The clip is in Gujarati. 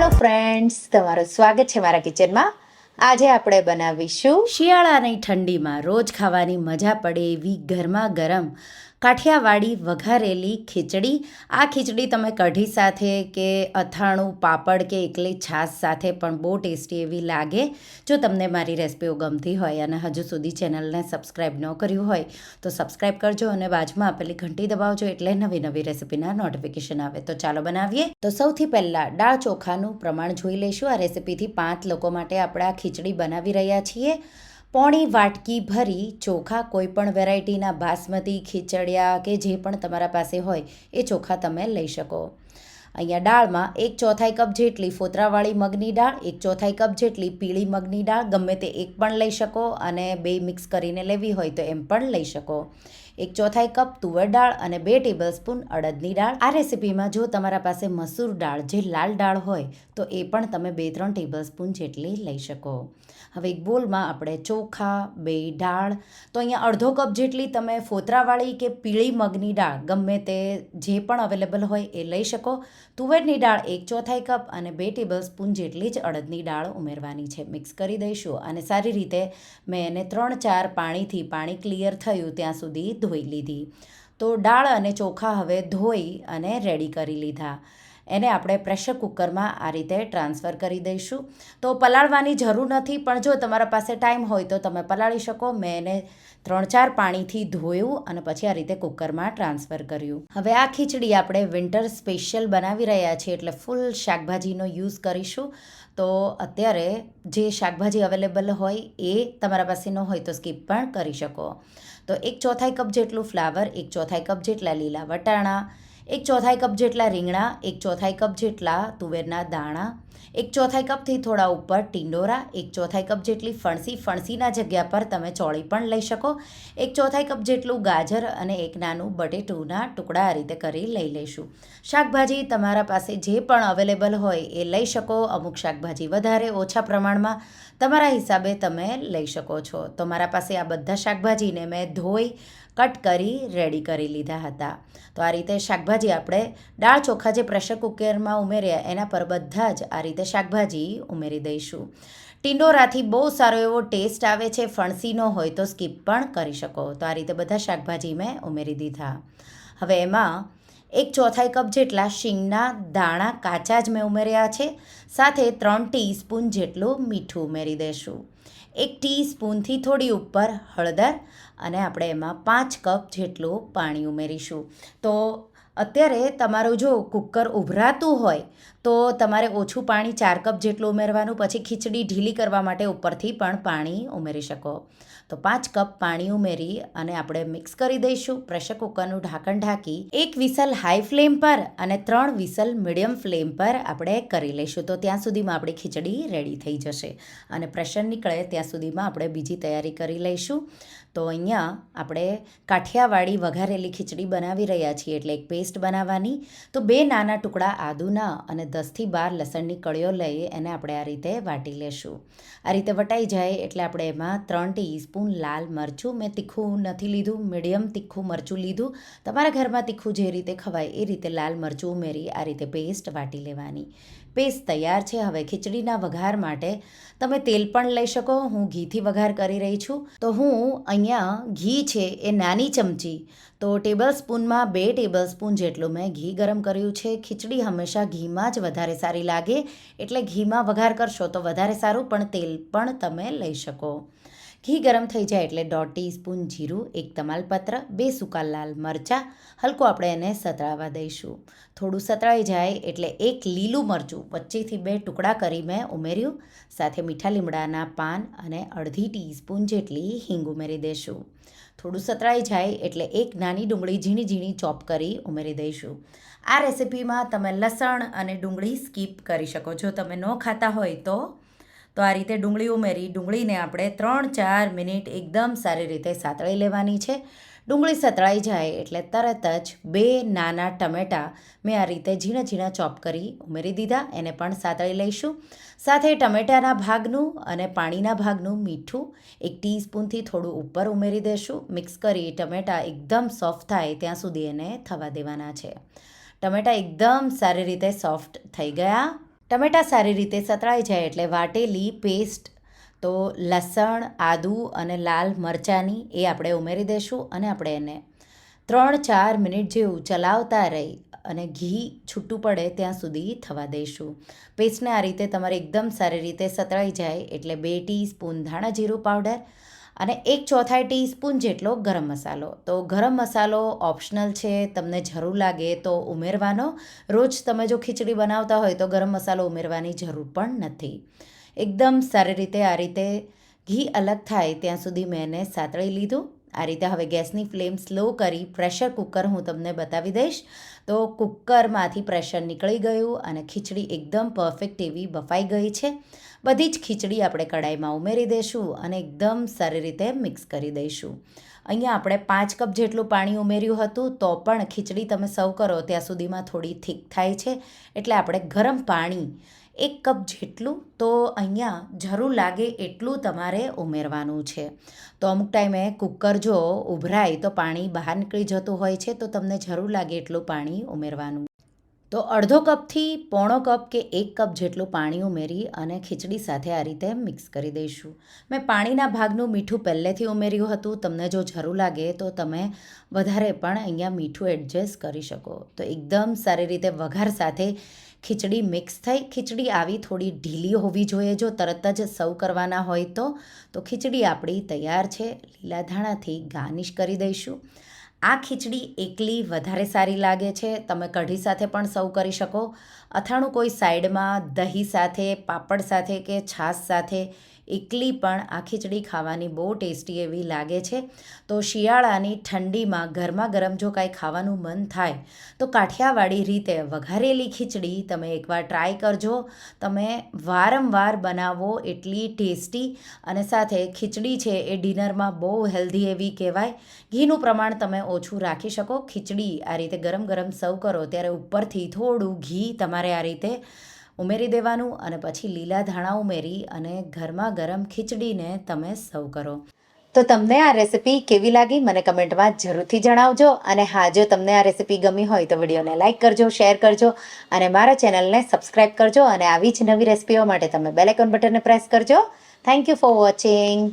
હેલો ફ્રેન્ડ્સ, તમારું સ્વાગત છે મારા કિચનમાં. આજે આપણે બનાવીશું શિયાળાની ઠંડીમાં રોજ ખાવાની મજા પડે એવી ગરમા ગરમ કાઠિયાવાડી વઘારેલી ખીચડી. આ ખીચડી તમે કઢી સાથે કે અથાણું, પાપડ કે એકલી છાશ સાથે પણ બહુ ટેસ્ટી એવી લાગે. જો તમને મારી રેસિપીઓ ગમતી હોય અને હજુ સુધી ચેનલને સબસ્ક્રાઈબ ન કર્યું હોય, તો સબસ્ક્રાઈબ કરજો અને બાજુમાં આપેલી ઘંટી દબાવજો એટલે નવી નવી રેસિપીના નોટિફિકેશન આવે. તો ચાલો બનાવીએ. તો સૌથી પહેલાં દાળ ચોખાનું પ્રમાણ જોઈ લઈશું. આ રેસિપીથી પાંચ લોકો માટે આપણે આ ખીચડી બનાવી રહ્યા છીએ. પોણી વાટકી ભરી ચોખા કોઈ પણ વેરાયટીના બાસમતી, ખીચડિયા કે જે પણ તમારા પાસે હોય, એ ચોખા તમે લઈ શકો. અહીંયા દાળમાં એક ચોથાઈ કપ જેટલી ફોતરાવાળી મગની દાળ, એક ચોથાઈ કપ જેટલી પીળી મગની દાળ, ગમે તે એક પણ લઈ શકો અને બે મિક્સ કરીને લેવી હોય તો એમ પણ લઈ શકો. એક ચોથાઈ કપ તુવર દાળ અને બે ટેબલ સ્પૂન અડદની દાળ. આ રેસીપીમાં જો તમારા પાસે મસૂર દાળ જે લાલ દાળ હોય, તો એ પણ તમે બે ત્રણ ટેબલ સ્પૂન જેટલી લઈ શકો. હવે એક બોલમાં આપણે ચોખા, બે દાળ, તો અહીંયા અડધો કપ જેટલી તમે ફોતરાવાળી કે પીળી મગની દાળ, ગમે તે જે પણ અવેલેબલ હોય એ લઈ શકો. તુવેરની દાળ એક ચોથાઈ કપ અને બે ટેબલ સ્પૂન જેટલી જ અડદની દાળ ઉમેરવાની છે. મિક્સ કરી દઈશું અને સારી રીતે મેં એને ત્રણ ચાર પાણીથી પાણી ક્લિયર થયું ત્યાં સુધી ધોઈ લીધી. તો દાળ અને ચોખા હવે ધોઈ અને રેડી કરી લીધા. એને આપણે પ્રેશર કુકરમાં આ રીતે ટ્રાન્સફર કરી દઈશું. તો પલાળવાની જરૂર નથી, પણ જો તમારા પાસે ટાઈમ હોય તો તમે પલાળી શકો. મેં એને ત્રણ ચાર પાણીથી ધોયું અને પછી આ રીતે કુકરમાં ટ્રાન્સફર કર્યું. હવે આ ખીચડી આપણે વિન્ટર સ્પેશિયલ બનાવી રહ્યા છીએ એટલે ફૂલ શાકભાજીનો યુઝ કરીશું. તો અત્યારે જે શાકભાજી અવેલેબલ હોય એ તમારા પાસે ન હોય તો સ્કીપ પણ કરી શકો. તો એક ચોથાઈ કપ જેટલું ફ્લાવર એક ચોથાઈ કપ જેટલા લીલા વટાણા એક ચોથાઈ કપ જેટલા રીંગણા એક ચોથાઈ કપ જેટલા તુવેરના દાણા એક ચોથાઈ કપથી થોડા ઉપર ટિંડોરા, એક ચોથાઈ કપ જેટલી ફણસી ફણસીના જગ્યા પર તમે ચોળી પણ લઈ શકો. એક ચોથાઈ કપ જેટલું ગાજર અને એક નાનું બટેટુના ટુકડા આ રીતે કરી લઈ લઈશું. શાકભાજી તમારા પાસે જે પણ અવેલેબલ હોય એ લઈ શકો. અમુક શાકભાજી વધારે ઓછા પ્રમાણમાં તમારા હિસાબે તમે લઈ શકો છો. તો મારા પાસે આ બધા શાકભાજીને મેં ધોઈ, કટ કરી, રેડી કરી લીધા હતા. તો આ રીતે શાકભાજી આપણે દાળ ચોખા જે પ્રેશર કુકરમાં ઉમેર્યા એના પર બધા જ આ રીતે શાકભાજી ઉમેરી દઈશું. ટિંડોરાથી બહુ સારો એવો ટેસ્ટ આવે છે ફણસીનો હોય તો સ્કીપ પણ કરી શકો. તો આ રીતે બધા શાકભાજી મેં ઉમેરી દીધા. હવે એમાં એક ચોથાઈ કપ જેટલા શીંગના દાણા કાચા જ મેં ઉમેર્યા છે, સાથે ત્રણ ટીસ્પૂન જેટલું મીઠું ઉમેરી દઈશું. એક ટીસ્પૂનથી થોડી ઉપર હળદર અને આપણે એમાં પાંચ કપ જેટલું પાણી ઉમેરીશું. તો અત્યારે તમારું જો કુકર ઉભરાતું હોય, તો તમારે ઓછું પાણી ચાર કપ જેટલું ઉમેરવાનું, પછી ખીચડી ઢીલી કરવા માટે ઉપરથી પણ પાણી ઉમેરી શકો. તો પાંચ કપ પાણી ઉમેરી અને આપણે મિક્સ કરી દઈશું. પ્રેશર કુકરનું ઢાંકણ ઢાંકી એક વિસલ હાઈ ફ્લેમ પર અને ત્રણ વિસલ મીડિયમ ફ્લેમ પર આપણે કરી લઈશું. તો ત્યાં સુધીમાં આપણી ખીચડી રેડી થઈ જશે અને પ્રેશર નીકળે ત્યાં સુધીમાં આપણે બીજી તૈયારી કરી લઈશું. તો અહીંયા આપણે કાઠિયાવાડી વઘારેલી ખીચડી બનાવી રહ્યા છીએ, એટલે એક પેસ્ટ બનાવવાની. તો બે નાના ટુકડા આદુના અને દસથી બાર લસણની કળીઓ લઈ એને આપણે આ રીતે વાટી લેશું. આ રીતે વટાઈ જાય એટલે આપણે એમાં ત્રણ ટીસ્પૂન લાલ મરચું, મેં તીખું નથી લીધું, મીડિયમ તીખું મરચું લીધું. તમારા ઘરમાં તીખું જે રીતે ખવાય એ રીતે લાલ મરચું ઉમેરી આ રીતે પેસ્ટ વાટી લેવાની. પેસ્ટ તૈયાર છે. હવે ખીચડીના વઘાર માટે તમે તેલ પણ લઈ શકો. હું ઘીથી વઘાર કરી રહી છું. તો હું અહીંયા ઘી છે એ નાની ચમચી. તો ટેબલ સ્પૂનમાં બે ટેબલ સ્પૂન જેટલું મેં ઘી ગરમ કર્યું છે. ખીચડી હંમેશા ઘીમાં જ વધારે સારી લાગે. એટલે ઘીમાં વઘાર કરશો તો વધારે સારું, પણ તેલ પણ તમે લઈ શકો. ઘી ગરમ થઈ જાય એટલે દોઢ ટીસ્પૂન જીરું, એક તમાલપત્ર, બે સૂકા લાલ મરચાં, હલકું આપણે એને સતળાવા દઈશું. થોડું સતળાઈ જાય એટલે એક લીલું મરચું વચ્ચેથી બે ટુકડા કરી મેં ઉમેર્યું. સાથે મીઠા લીમડાના પાન અને અડધી ટીસ્પૂન જેટલી હિંગ ઉમેરી દઈશું. થોડું સતળાઈ જાય એટલે એક નાની ડુંગળી ઝીણી ઝીણી ચોપ કરી ઉમેરી દઈશું. આ રેસિપીમાં તમે લસણ અને ડુંગળી સ્કીપ કરી શકો. જો તમે ન ખાતા હોય તો તો આ રીતે ડુંગળી ઉમેરી, ડુંગળીને આપણે ત્રણ ચાર મિનિટ એકદમ સારી રીતે સાતળી લેવાની છે. ડુંગળી સતળાઈ જાય એટલે તરત જ બે નાના ટમેટાં મેં આ રીતે ઝીણા ઝીણા ચોપ કરી ઉમેરી દીધા. એને પણ સાતળી લઈશું. સાથે ટમેટાના ભાગનું અને પાણીના ભાગનું મીઠું એક ટીસ્પૂનથી થોડું ઉપર ઉમેરી દઈશું મિક્સ કરી ટમેટાં એકદમ સોફ્ટ થાય ત્યાં સુધી એને થવા દેવાના છે. ટમેટાં એકદમ સારી રીતે સોફ્ટ થઈ ગયા. ટમેટાં સારી રીતે સતળાઈ જાય એટલે વાટેલી, પેસ્ટ, તો લસણ, આદુ અને લાલ મરચાંની એ આપણે ઉમેરી દઈશું અને આપણે એને ત્રણ ચાર મિનિટ જેવું ચલાવતા રહી અને ઘી છૂટું પડે ત્યાં સુધી થવા દઈશું પેસ્ટને આ રીતે તમારે એકદમ સારી રીતે સતળાઈ જાય એટલે બે ટીસ્પૂન ધાણા જીરું પાવડર અને એક ચોથાઈ ટીસ્પૂન જેટલો ગરમ મસાલો. તો ગરમ મસાલો ઓપ્શનલ છે, તમને જરૂર લાગે તો ઉમેરવાનો. રોજ તમે જો ખીચડી બનાવતા હોય તો ગરમ મસાલો ઉમેરવાની જરૂર પણ નથી. એકદમ સારી રીતે આ રીતે ઘી અલગ થાય ત્યાં સુધી મેં એને સાતળી લીધું. આ રીતે હવે ગેસની ફ્લેમ સ્લો કરી પ્રેશર કુકર હું તમને બતાવી દઈશ. તો કુકરમાંથી પ્રેશર નીકળી ગયું અને ખીચડી એકદમ પરફેક્ટ એવી બફાઈ ગઈ છે. બધી જ ખીચડી આપણે કડાઈમાં ઉમેરી દઈશું અને એકદમ સારી રીતે મિક્સ કરી દઈશું. અહીંયા આપણે પાંચ કપ જેટલું પાણી ઉમેર્યું હતું તો પણ ખીચડી તમે સર્વ કરો ત્યાં સુધીમાં થોડી થીક થાય છે. એટલે આપણે ગરમ પાણી એક કપ જેટલું તો અહીંયા જરૂર લાગે એટલું તમારે ઉમેરવાનું છે. તો અમુક ટાઈમે કુકર જો ઉભરાય તો પાણી બહાર નીકળી જતું હોય છે તો તમને જરૂર લાગે એટલું પાણી ઉમેરવાનું. તો અડધો કપથી પોણો કપ કે એક કપ જેટલું પાણી ઉમેરી અને ખીચડી સાથે આ રીતે મિક્સ કરી દઈશું. મેં પાણીના ભાગનું મીઠું પહેલેથી ઉમેર્યું હતું. તમને જો જરૂર લાગે તો તમે વધારે પણ અહીંયા મીઠું એડજસ્ટ કરી શકો. તો એકદમ સારી રીતે વઘાર સાથે ખીચડી મિક્સ થઈ, ખીચડી આવી થોડી ઢીલી હોવી જોઈએ. જો તરત જ સર્વ કરવાના હોય તો તો ખીચડી આપણી તૈયાર છે. લીલા ધાણાથી ગાર્નિશ કરી દઈશું. આ ખીચડી એકલી વધારે સારી લાગે છે. તમે કઢી સાથે પણ સર્વ કરી શકો. અથાણું કોઈ સાઈડમાં દહીં સાથે, પાપડ સાથે કે છાશ સાથે. એકલી પણ આ ખીચડી ખાવાની બહુ ટેસ્ટી એવી લાગે છે. તો શિયાળાની ઠંડીમાં ગરમા ગરમ જો કાંઈ ખાવાનું મન થાય, તો કાઠિયાવાડી રીતે વઘારેલી ખીચડી તમે એકવાર ટ્રાય કરજો. તમે વારંવાર બનાવો એટલી ટેસ્ટી અને સાથે ખીચડી છે એ ડિનરમાં બહુ હેલ્ધી એવી કહેવાય. ઘીનું પ્રમાણ તમે ઓછું રાખી શકો. ખીચડી આ રીતે ગરમ ગરમ સર્વ કરો, ત્યારે ઉપરથી થોડું ઘી તમારે આ રીતે ઉમેરી દેવાનું અને પછી લીલા ધાણા ઉમેરી અને ગરમા ગરમ ખીચડીને તમે સર્વ કરો. તો તમને આ રેસિપી કેવી લાગી મને કમેન્ટમાં જરૂરથી જણાવજો અને હા, જો તમને આ રેસિપી ગમી હોય તો વિડીયોને લાઇક કરજો, શેર કરજો અને મારા ચેનલને સબસ્ક્રાઇબ કરજો અને આવી જ નવી રેસિપીઓ માટે તમે બેલ આઇકોન બટનને પ્રેસ કરજો. Thank you for watching